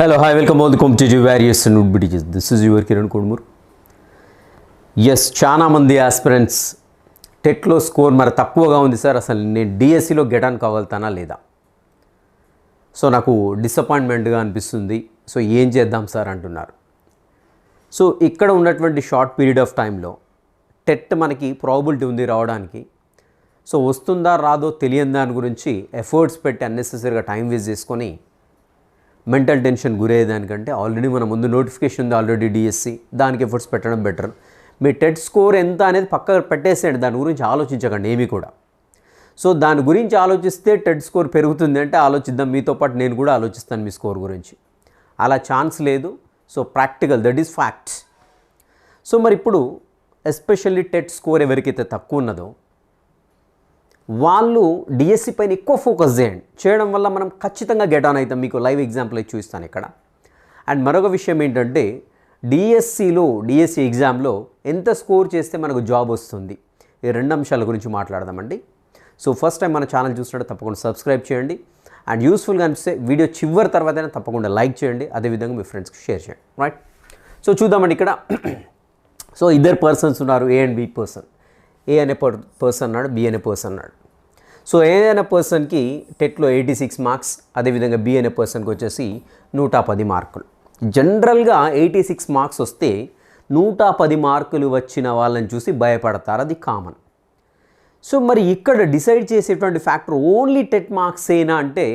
Hello, hi, welcome all. The competitive various and would be teachers. This is your Kiran Kodmur. Yes చాలా మంది aspirants టెట్లో score మరి తక్కువగా ఉంది sir. అసలు నేను డిఎస్సిలో గెటాన్ కాగలుగుతానా లేదా? సో నాకు డిసప్పాయింట్మెంట్గా అనిపిస్తుంది. సో ఏం చేద్దాం సార్ అంటున్నారు. సో ఇక్కడ ఉన్నటువంటి షార్ట్ పీరియడ్ ఆఫ్ టైంలో టెట్ మనకి ప్రాబిలిటీ ఉంది రావడానికి. సో వస్తుందా రాదో తెలియని దాని గురించి ఎఫర్ట్స్ పెట్టి అన్నెసెసరీగా టైం వేస్ట్ చేసుకొని మెంటల్ టెన్షన్ గురయ్యేదానికంటే ఆల్రెడీ మన ముందు నోటిఫికేషన్ ఉంది ఆల్రెడీ డిఎస్సి దానికి ఎఫర్ట్స్ పెట్టడం బెటర్. మీ టెట్ స్కోర్ ఎంత అనేది పక్కగా పెట్టేసేయండి దాని గురించి ఆలోచించకండి ఏమీ కూడా. సో దాని గురించి ఆలోచిస్తే టెట్ స్కోర్ పెరుగుతుంది అంటే ఆలోచిద్దాం మీతో పాటు నేను కూడా ఆలోచిస్తాను మీ స్కోర్ గురించి. అలా ఛాన్స్ లేదు. So practical that is fact. So మరి ఇప్పుడు ఎస్పెషల్లీ టెట్ స్కోర్ ఎవరికైతే తక్కువ ఉన్నదో వాళ్ళు డిఎస్సి పైన ఎక్కువ ఫోకస్ చేయండి. చేయడం వల్ల మనం ఖచ్చితంగా గెట్ ఆన్ అవుతాం. మీకు లైవ్ ఎగ్జాంపుల్ చూస్తాను చూపిస్తాను ఇక్కడ. అండ్ మరొక విషయం ఏంటంటే డిఎస్సిలో డిఎస్సి ఎగ్జామ్లో ఎంత స్కోర్ చేస్తే మనకు జాబ్ వస్తుంది? ఈ రెండు అంశాల గురించి మాట్లాడదామండి. సో ఫస్ట్ టైం మన ఛానల్ చూసినట్టు తప్పకుండా సబ్స్క్రైబ్ చేయండి. అండ్ యూస్ఫుల్గా అనిపిస్తే వీడియో చివరి తర్వాతైనా తప్పకుండా లైక్ చేయండి. అదేవిధంగా మీ ఫ్రెండ్స్కి షేర్ చేయండి. రైట్ సో చూద్దామండి ఇక్కడ. సో ఇద్దరు పర్సన్స్ ఉన్నారు A and B person A అనే పర్ పర్సన్ అన్నాడు బి అనే పర్సన్ అన్నాడు. సో ఏ అనే పర్సన్కి టెట్లో ఎయిటీ సిక్స్ మార్క్స్ అదేవిధంగా బి అనే పర్సన్కి వచ్చేసి నూట పది మార్కులు. జనరల్గా ఎయిటీ సిక్స్ మార్క్స్ వస్తే నూట పది మార్కులు వచ్చిన వాళ్ళని చూసి భయపడతారు అది కామన్ సో మరి ఇక్కడ డిసైడ్ చేసేటువంటి ఫ్యాక్టర్ ఓన్లీ టెట్ మార్క్స్ ఏనా అంటే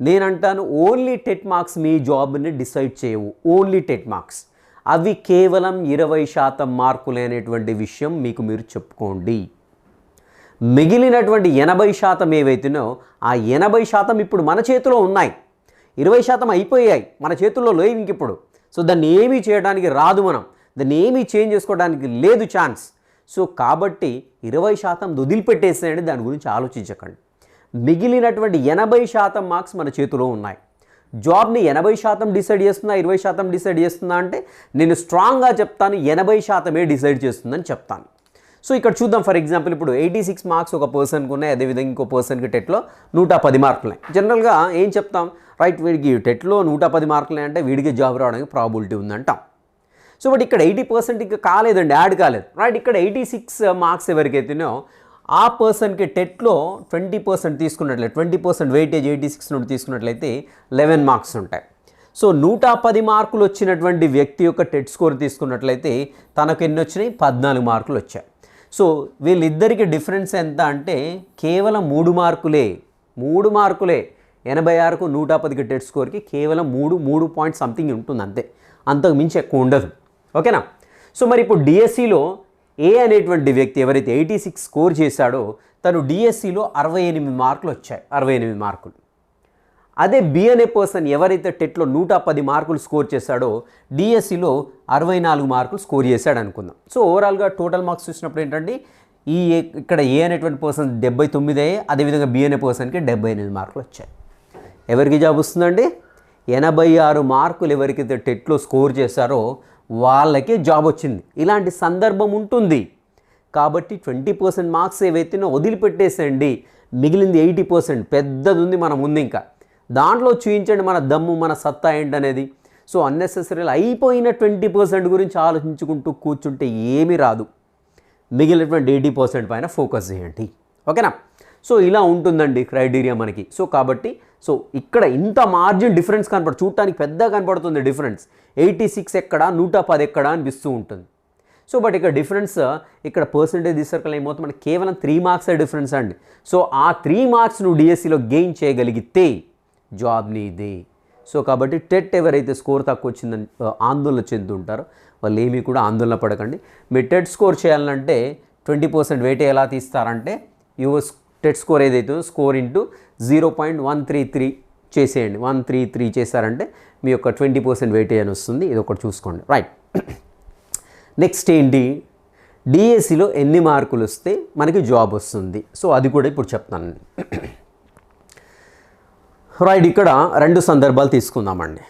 నేనంటాను ఓన్లీ టెట్ మార్క్స్ మీ జాబ్ని డిసైడ్ చేయవు ఓన్లీ టెట్ మార్క్స్. అవి కేవలం ఇరవై శాతం మార్కులే అనేటువంటి విషయం మీకు మీరు చెప్పుకోండి. మిగిలినటువంటి ఎనభై శాతం ఏవైతేనో ఆ ఎనభై శాతం ఇప్పుడు మన చేతిలో ఉన్నాయి. ఇరవై శాతం అయిపోయాయి. మన చేతుల్లో లేవు ఇంక ఇప్పుడు. సో దాన్ని ఏమీ చేయడానికి రాదు మనం. దాన్ని ఏమీ చేంజ్ చేసుకోవడానికి లేదు ఛాన్స్. సో కాబట్టి ఇరవై శాతం వదిలిపెట్టేసేయండి. దాని గురించి ఆలోచించకండి. మిగిలినటువంటి ఎనభై శాతం మార్క్స్ మన చేతిలో ఉన్నాయి. జాబ్ని ఎనభై శాతం డిసైడ్ చేస్తుందా ఇరవై శాతం డిసైడ్ చేస్తుందా అంటే నేను స్ట్రాంగ్గా చెప్తాను ఎనభై శాతమే డిసైడ్ చేస్తుందని చెప్తాను. సో ఇక్కడ చూద్దాం ఫర్ ఎగ్జాంపుల్ ఇప్పుడు ఎయిటీ సిక్స్ మార్క్స్ ఒక పర్సన్కి ఉన్నాయి అదేవిధంగా ఇంకో పర్సన్కి టెట్లో నూట పది మార్కులు. జనరల్గా ఏం చెప్తాం? రైట్ వీడికి టెట్లో నూట పది మార్కులు అంటే వీడికి జాబ్ రావడానికి ప్రాబిలిటీ ఉందంటాం. సో బట్ ఇక్కడ ఎయిటీ పర్సెంట్ ఇంకా కాలేదండి యాడ్ కాలేదు. రైట్ ఇక్కడ ఎయిటీ సిక్స్ మార్క్స్ ఎవరికైతేనో ఆ పర్సన్కి టెట్లో ట్వంటీ పర్సెంట్ తీసుకున్నట్లయితే twenty percent weightage eighty six నుండి తీసుకున్నట్లయితే లెవెన్ మార్క్స్ ఉంటాయి. సో నూట పది మార్కులు వచ్చినటువంటి వ్యక్తి యొక్క టెట్ స్కోర్ తీసుకున్నట్లయితే తనకు ఎన్ని వచ్చినాయి? పద్నాలుగు మార్కులు వచ్చాయి. సో వీళ్ళిద్దరికి డిఫరెన్స్ ఎంత అంటే కేవలం మూడు మార్కులే మూడు మార్కులే. ఎనభై ఆరుకు నూట పదికి టెట్ స్కోర్కి కేవలం మూడు మూడు పాయింట్ సంథింగ్ ఉంటుంది అంతే అంతకు మించి ఎక్కువ ఉండదు. ఓకేనా? సో మరి ఇప్పుడు డిఎస్సిలో ఏ అనేటువంటి వ్యక్తి ఎవరైతే ఎయిటీ సిక్స్ స్కోర్ చేశాడో తను డిఎస్సిలో అరవై ఎనిమిది మార్కులు వచ్చాయి అరవై ఎనిమిది మార్కులు. అదే బి అనే పర్సన్ ఎవరైతే టెట్లో నూట పది మార్కులు స్కోర్ చేశాడో డిఎస్సిలో అరవై నాలుగు మార్కులు స్కోర్ చేశాడు అనుకుందాం. సో ఓవరాల్గా టోటల్ మార్క్స్ చూసినప్పుడు ఏంటంటే ఈ ఇక్కడ ఏ అనేటువంటి పర్సన్ డెబ్బై తొమ్మిది అయ్యే అదేవిధంగా బి అనే పర్సన్కి డెబ్బై ఎనిమిది మార్కులు వచ్చాయి. ఎవరికి జాబ్ వస్తుందండి? ఎనభై ఆరు మార్కులు ఎవరికైతే టెట్లో స్కోర్ చేశారో వాళ్ళకే జాబ్ వచ్చింది. ఇలాంటి సందర్భం ఉంటుంది. కాబట్టి ట్వంటీ పర్సెంట్ మార్క్స్ ఏవైతేనో వదిలిపెట్టేసేయండి. మిగిలింది ఎయిటీ పర్సెంట్ పెద్దది ఉంది మన ముందు ఇంకా. దాంట్లో చూపించండి మన దమ్ము మన సత్తా ఏంటనేది. సో అన్నెసెసరీలు అయిపోయిన ట్వంటీ పర్సెంట్ గురించి ఆలోచించుకుంటూ కూర్చుంటే ఏమీ రాదు. మిగిలినటువంటి ఎయిటీ పర్సెంట్ పైన ఫోకస్ చేయండి. ఓకేనా? సో ఇలా ఉంటుందండి క్రైటీరియా మనకి. సో కాబట్టి సో ఇక్కడ ఇంత మార్జిన్ డిఫరెన్స్ కనపడు చూడటానికి పెద్దగా కనపడుతుంది డిఫరెన్స్. ఎయిటీ సిక్స్ ఎక్కడ నూట పది ఎక్కడ అనిపిస్తూ ఉంటుంది. సో బట్ ఇక్కడ డిఫరెన్స్ ఇక్కడ పర్సంటేజ్ తీసుకుని ఏమవుతుంది? మనకి కేవలం త్రీ మార్క్స్ డిఫరెన్స్ అండి. సో ఆ త్రీ మార్క్స్ నువ్వు డిఎస్సిలో గెయిన్ చేయగలిగితే జాబ్ నీదే. సో కాబట్టి టెట్ ఎవరైతే స్కోర్ తక్కువ వచ్చిందని ఆందోళన చెందుతుంటారో వాళ్ళు ఏమీ కూడా ఆందోళన పడకండి. మీరు టెట్ స్కోర్ చేయాలంటే ట్వంటీ పర్సెంట్ వెయిట్ ఎలా తీస్తారంటే యువర్ టెట్ స్కోర్ ఏదైతే score into zero point one three three చేసేయండి. వన్ త్రీ త్రీ చేశారంటే మీ యొక్క ట్వంటీ పర్సెంట్ వెయిటేజ్ అని వస్తుంది ఇది ఒకటి చూసుకోండి. రైట్ నెక్స్ట్ ఏంటి? డిఎస్సిలో ఎన్ని మార్కులు వస్తే మనకి జాబ్ వస్తుంది. సో అది కూడా ఇప్పుడు చెప్తాను. రైట్ ఇక్కడ రెండు సందర్భాలు తీసుకుందామండి.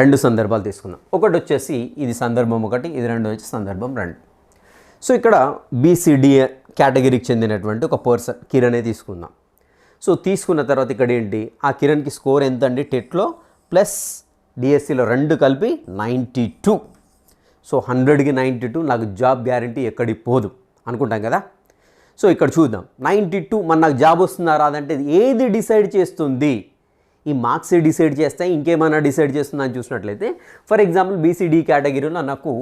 రెండు సందర్భాలు తీసుకుందాం. ఒకటి వచ్చేసి ఇది సందర్భం ఒకటి ఇది రెండు వచ్చి సందర్భం రెండు. సో ఇక్కడ బీసీడీ కేటగిరీకి చెందినటువంటి ఒక పర్సన్ కిరణే తీసుకుందాం. సో తీసుకున్న తర్వాత ఇక్కడ ఏంటి? ఆ కిరణ్కి స్కోర్ ఎంత అండి టెట్లో ప్లస్ డిఎస్సిలో రెండు కలిపి నైంటీ టూ. సో హండ్రెడ్కి నైంటీ టూ నాకు జాబ్ గ్యారంటీ ఎక్కడికి పోదు. అనుకుంటాం కదా? సో ఇక్కడ చూద్దాం. నైంటీ టూ మన నాకు జాబ్ వస్తుందా రాదంటే ఏది డిసైడ్ చేస్తుంది? ఈ మార్క్స్ డిసైడ్ చేస్తాయి ఇంకేమైనా డిసైడ్ చేస్తుందని అని చూసినట్లయితే ఫర్ ఎగ్జాంపుల్ బీసీడీ కేటగిరీలో నాకు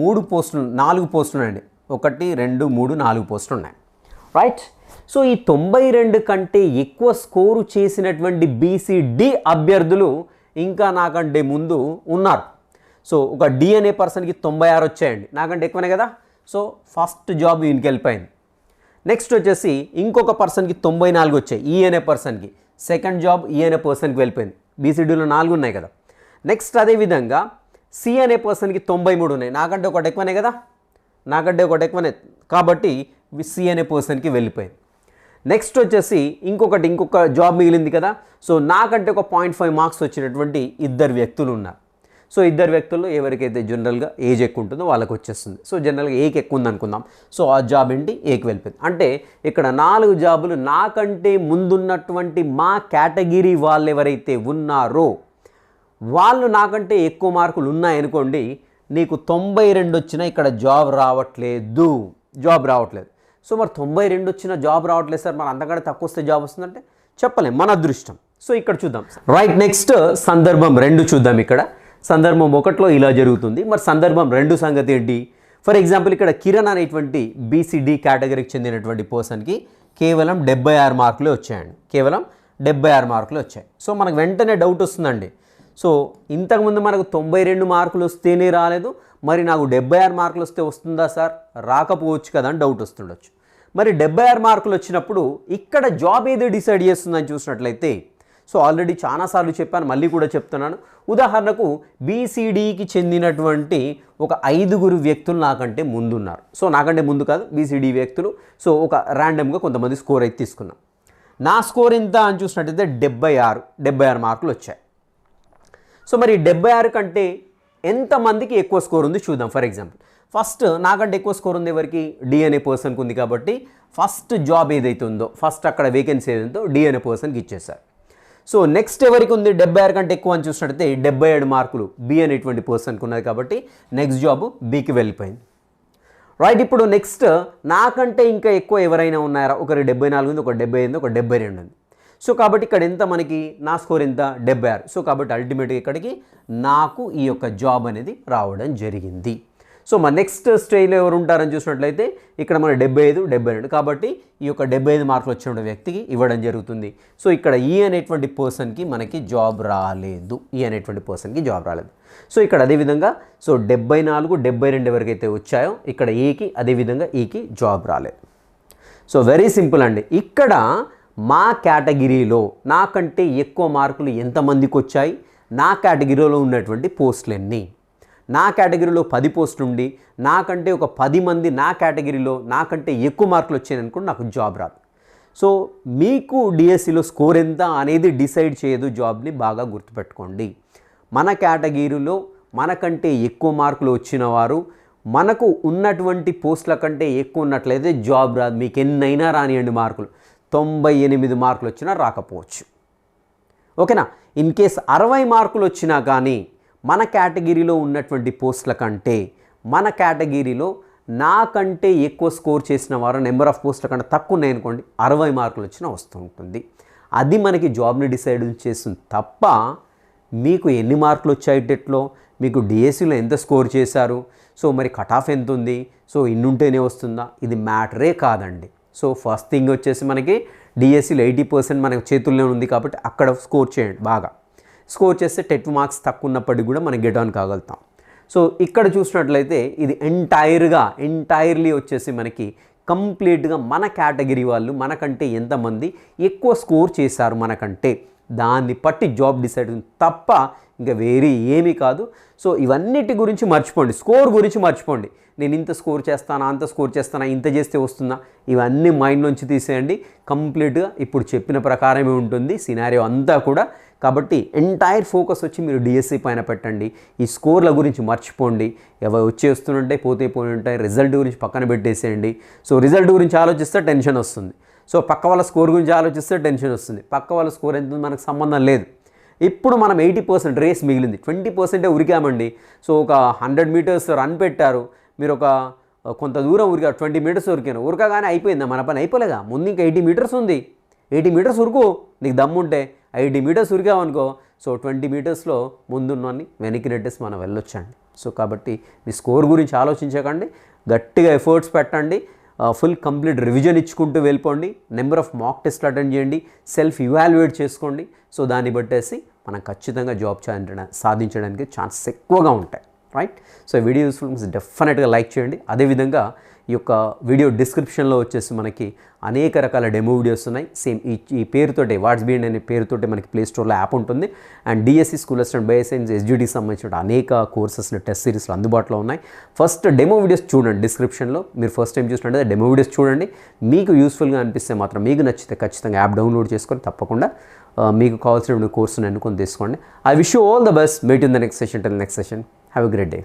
మూడు పోస్టులు నాలుగు పోస్టులు ఉన్నాయండి ఒకటి రెండు మూడు నాలుగు పోస్టులు ఉన్నాయి రైట్ సో ఈ తొంభై రెండు కంటే ఎక్కువ స్కోరు చేసినటువంటి బీసీడి అభ్యర్థులు ఇంకా నాకంటే ముందు ఉన్నారు. సో ఒక డి అనే పర్సన్కి తొంభై ఆరు వచ్చాయండి. నాకంటే ఎక్కువనే కదా? సో ఫస్ట్ జాబ్ ఈయనకి వెళ్ళిపోయింది. నెక్స్ట్ వచ్చేసి ఇంకొక పర్సన్కి తొంభై నాలుగు వచ్చాయి. ఈ అనే పర్సన్కి సెకండ్ జాబ్ ఈ అనే పర్సన్కి వెళ్ళిపోయింది. బీసీడీలో నాలుగు ఉన్నాయి కదా. నెక్స్ట్ అదేవిధంగా సి అనే పర్సన్కి తొంభై మూడు ఉన్నాయి. నాకంటే ఒకటి ఎక్కువనే కదా? నాకంటే ఒకటి ఎక్కువనే. కాబట్టి సి అనే పర్సన్కి వెళ్ళిపోయింది. నెక్స్ట్ వచ్చేసి ఇంకొకటి ఇంకొక జాబ్ మిగిలింది కదా. సో నాకంటే ఒక పాయింట్ ఫైవ్ మార్క్స్ వచ్చినటువంటి ఇద్దరు వ్యక్తులు ఉన్నారు సో ఇద్దరు వ్యక్తుల్లో ఎవరికైతే జనరల్గా ఏజ్ ఎక్కువ ఉంటుందో వాళ్ళకి వచ్చేస్తుంది. సో జనరల్గా ఏకి ఎక్కువ ఉంది అనుకుందాం. సో ఆ జాబ్ ఏంటి? ఏకి వెళ్ళిపోయింది. అంటే ఇక్కడ నాలుగు జాబులు నాకంటే ముందున్నటువంటి మా కేటగిరీ వాళ్ళు ఎవరైతే ఉన్నారో వాళ్ళు నాకంటే ఎక్కువ మార్కులు ఉన్నాయనుకోండి నీకు తొంభై రెండు వచ్చినా ఇక్కడ జాబ్ రావట్లేదు. జాబ్ రావట్లేదు. సో మరి తొంభై రెండు వచ్చిన జాబ్ రావట్లేదు సార్. మరి అంతకంటే తక్కువ వస్తే జాబ్ వస్తుందంటే చెప్పలేం. మన అదృష్టం. సో ఇక్కడ చూద్దాం రైట్ నెక్స్ట్ సందర్భం రెండు చూద్దాం ఇక్కడ. సందర్భం ఒకటిలో ఇలా జరుగుతుంది. మరి సందర్భం రెండు సంగతి ఏంటి? ఫర్ ఎగ్జాంపుల్ ఇక్కడ కిరణ్ అనేటువంటి బీసీడీ కేటగిరీకి చెందినటువంటి పర్సన్కి కేవలం డెబ్బై ఆరు మార్కులే వచ్చాయండి. కేవలం డెబ్బై ఆరు మార్కులు వచ్చాయి. సో మనకు వెంటనే డౌట్ వస్తుందండి. సో ఇంతకుముందు మనకు తొంభై రెండు మార్కులు వస్తేనే రాలేదు. మరి నాకు డెబ్బై ఆరు మార్కులు వస్తే వస్తుందా సార్? రాకపోవచ్చు కదా అని డౌట్ వస్తుండొచ్చు. మరి డెబ్బై ఆరు మార్కులు వచ్చినప్పుడు ఇక్కడ జాబ్ ఏది డిసైడ్ చేస్తుందని చూసినట్లయితే సో ఆల్రెడీ చాలాసార్లు చెప్పాను మళ్ళీ కూడా చెప్తున్నాను. ఉదాహరణకు బీసీడీకి చెందినటువంటి ఒక ఐదుగురు వ్యక్తులు నాకంటే ముందున్నారు. సో నాకంటే ముందు కాదు బీసీడీ వ్యక్తులు. సో ఒక ర్యాండమ్గా కొంతమంది స్కోర్ అయితే తీసుకున్నాం. నా స్కోర్ ఎంత అని చూసినట్టయితే డెబ్బై ఆరు డెబ్బై ఆరు మార్కులు వచ్చాయి. సో మరి డెబ్బై ఆరు కంటే ఎంతమందికి ఎక్కువ స్కోర్ ఉంది చూద్దాం. ఫర్ ఎగ్జాంపుల్ ఫస్ట్ నాకంటే ఎక్కువ స్కోర్ ఉంది ఎవరికి? డి అనే పర్సన్కి ఉంది కాబట్టి ఫస్ట్ జాబ్ ఏదైతే ఉందో ఫస్ట్ అక్కడ వేకెన్సీ ఏదైతే డి అనే పర్సన్కి ఇచ్చేసారు సో నెక్స్ట్ ఎవరికి ఉంది? డెబ్బై ఆరు కంటే ఎక్కువ అని చూసినట్టయితే డెబ్బై ఏడు మార్కులు బి అనేటువంటి పర్సన్కి ఉన్నది కాబట్టి నెక్స్ట్ జాబ్ బికి వెళ్ళిపోయింది. రైట్ ఇప్పుడు నెక్స్ట్ నాకంటే ఇంకా ఎక్కువ ఎవరైనా ఉన్నారా? ఒకరి డెబ్బై నాలుగు ఉంది ఒక డెబ్బై ఎనిమిది ఒక డెబ్బై రెండు ఉంది. సో కాబట్టి ఇక్కడ ఎంత మనకి నా స్కోర్ ఎంత? డెబ్బై ఆరు. సో కాబట్టి అల్టిమేట్గా ఇక్కడికి నాకు ఈ యొక్క జాబ్ అనేది రావడం జరిగింది. సో మన నెక్స్ట్ స్టేజ్లో ఎవరు ఉంటారని చూసినట్లయితే ఇక్కడ మన డెబ్బై ఐదు డెబ్బై రెండు. కాబట్టి ఈ యొక్క డెబ్బై ఐదు మార్కులు వచ్చిన వ్యక్తికి ఇవ్వడం జరుగుతుంది. సో ఇక్కడ ఈ అనేటువంటి పర్సన్కి మనకి జాబ్ రాలేదు. ఈ అనేటువంటి పర్సన్కి జాబ్ రాలేదు. సో ఇక్కడ అదేవిధంగా సో డెబ్బై నాలుగు డెబ్బై రెండు ఎవరికైతే వచ్చాయో ఇక్కడ e ఏకి అదేవిధంగా ఈకి జాబ్ రాలేదు. సో వెరీ సింపుల్ అండి. ఇక్కడ మా కేటగిరీలో నాకంటే ఎక్కువ మార్కులు ఎంతమందికి వచ్చాయి నా కేటగిరీలో ఉన్నటువంటి పోస్టులన్నీ? నా కేటగిరీలో పది పోస్టులు ఉండి నాకంటే ఒక పది మంది నా కేటగిరీలో నాకంటే ఎక్కువ మార్కులు వచ్చాయి అనుకోండి నాకు జాబ్ రాదు. సో మీకు డిఎస్సిలో స్కోర్ ఎంత అనేది డిసైడ్ చేయదు జాబ్ని బాగా గుర్తుపెట్టుకోండి. మన కేటగిరీలో మనకంటే ఎక్కువ మార్కులు వచ్చిన వారు మనకు ఉన్నటువంటి పోస్టుల కంటే ఎక్కువ ఉన్నట్లయితే జాబ్ రాదు. మీకు ఎన్నైనా రానియండి మార్కులు. తొంభై ఎనిమిది మార్కులు వచ్చినా రాకపోవచ్చు. ఓకేనా? ఇన్ కేస్ అరవై మార్కులు వచ్చినా కానీ మన కేటగిరీలో ఉన్నటువంటి పోస్టుల కంటే మన కేటగిరీలో నాకంటే ఎక్కువ స్కోర్ చేసిన వారు నెంబర్ ఆఫ్ పోస్టుల కంటే తక్కువ ఉన్నాయి అనుకోండి అరవై మార్కులు వచ్చినా వస్తూ ఉంటుంది అది మనకి జాబ్ని డిసైడ్ చేస్తుంది తప్ప మీకు ఎన్ని మార్కులు వచ్చాయి టెట్లో మీకు డిఎస్సిలో ఎంత స్కోర్ చేశారు సో మరి కట్ ఆఫ్ ఎంత ఉంది సో ఇన్నుంటేనే వస్తుందా? ఇది మ్యాటరే కాదండి. సో ఫస్ట్ థింగ్ వచ్చేసి మనకి డిఎస్సిలో ఎయిటీ పర్సెంట్ మనకి చేతుల్లో ఉంది కాబట్టి అక్కడ స్కోర్ చేయండి బాగా. స్కోర్ చేస్తే టెట్ మార్క్స్ తక్కువ ఉన్నప్పటికీ కూడా మనం గెట్ ఆన్ కాగలుగుతాం. సో ఇక్కడ చూసినట్లయితే ఇది ఎంటైర్గా ఎంటైర్లీ వచ్చేసి మనకి కంప్లీట్గా మన కేటగిరీ వాళ్ళు మనకంటే ఎంతమంది ఎక్కువ స్కోర్ చేశారు మనకంటే. దాన్ని బట్టి జాబ్ డిసైడ్ తప్ప ఇంకా వేరే ఏమీ కాదు. సో ఇవన్నిటి గురించి మర్చిపోండి. స్కోర్ గురించి మర్చిపోండి. నేను ఇంత స్కోర్ చేస్తానా అంత స్కోర్ చేస్తానా ఇంత చేస్తే వస్తుందా? ఇవన్నీ మైండ్ నుంచి తీసేయండి. కంప్లీట్గా ఇప్పుడు చెప్పిన ప్రకారమే ఉంటుంది. సినారియో అంతా కూడా. కాబట్టి ఎంటైర్ ఫోకస్ వచ్చి మీరు డిఎస్సి పైన పెట్టండి. ఈ స్కోర్ల గురించి మర్చిపోండి. ఎవరు వచ్చి వస్తుంటే పోతే పోయి ఉంటాయి. రిజల్ట్ గురించి పక్కన పెట్టేసేయండి. సో రిజల్ట్ గురించి ఆలోచిస్తే టెన్షన్ వస్తుంది. సో పక్క వాళ్ళ స్కోర్ గురించి ఆలోచిస్తే టెన్షన్ వస్తుంది. పక్క వాళ్ళ స్కోర్ ఎంత మనకు సంబంధం లేదు. ఇప్పుడు మనం ఎయిటీ పర్సెంట్ రేస్ మిగిలింది. ట్వంటీ పర్సెంటే ఉరికామండి. సో ఒక హండ్రెడ్ మీటర్స్ రన్ పెట్టారు. మీరు ఒక కొంత దూరం ఉరికా ట్వంటీ మీటర్స్ ఉరికాను ఉరకగానే అయిపోయిందా. మన పని అయిపోలేదా? ముందు ఇంకా ఎయిటీ మీటర్స్ ఉంది. ఎయిటీ మీటర్స్ ఉరుకు. నీకు దమ్ముంటే ఎయిటీ మీటర్స్ ఉరికావనుకో. సో ట్వంటీ మీటర్స్లో ముందున్నీ వెనక్కి నెట్టేసి మనం వెళ్ళొచ్చండి. సో కాబట్టి మీ స్కోర్ గురించి ఆలోచించకండి. గట్టిగా ఎఫర్ట్స్ పెట్టండి. ఫుల్ కంప్లీట్ రివిజన్ ఇచ్చుకుంటూ వెళ్ళిపోండి. నెంబర్ ఆఫ్ మాక్ టెస్ట్లు అటెండ్ చేయండి. సెల్ఫ్ ఇవాల్యుయేట్ చేసుకోండి. సో దాన్ని బట్టేసి మనం ఖచ్చితంగా జాబ్ సాధించడానికి సాధించడానికి ఛాన్సెస్ ఎక్కువగా ఉంటాయి రైట్ సో వీడియో యూస్ఫుల్ డెఫినెట్గా లైక్ చేయండి. అదేవిధంగా ఈ యొక్క వీడియో డిస్క్రిప్షన్లో వచ్చేసి మనకి అనేక రకాల డెమో వీడియోస్ ఉన్నాయి. సేమ్ ఈ ఈ పేరుతోటి వాట్స్ బిఎండ్ అనే పేరుతోటి మనకి ప్లే స్టోర్లో యాప్ ఉంటుంది. And DSC school assistant bioscience ఎస్జిడికి సంబంధించిన అనేక కోర్సెస్ టెస్ట్ సిరీస్లు అందుబాటులో ఉన్నాయి. ఫస్ట్ డెమో వీడియోస్ చూడండి డిస్క్రిప్షన్లో. మీరు ఫస్ట్ టైం చూసినట్టు డెమో వీడియోస్ చూడండి. మీకు యూస్ఫుల్గా అనిపిస్తే మాత్రం మీకు నచ్చితే ఖచ్చితంగా యాప్ డౌన్లోడ్ చేసుకొని తప్పకుండా మీకు కావాల్సిన కోర్సును ఎన్నుకొని తీసుకోండి I wish you all the best meet in the next session till next session have a great day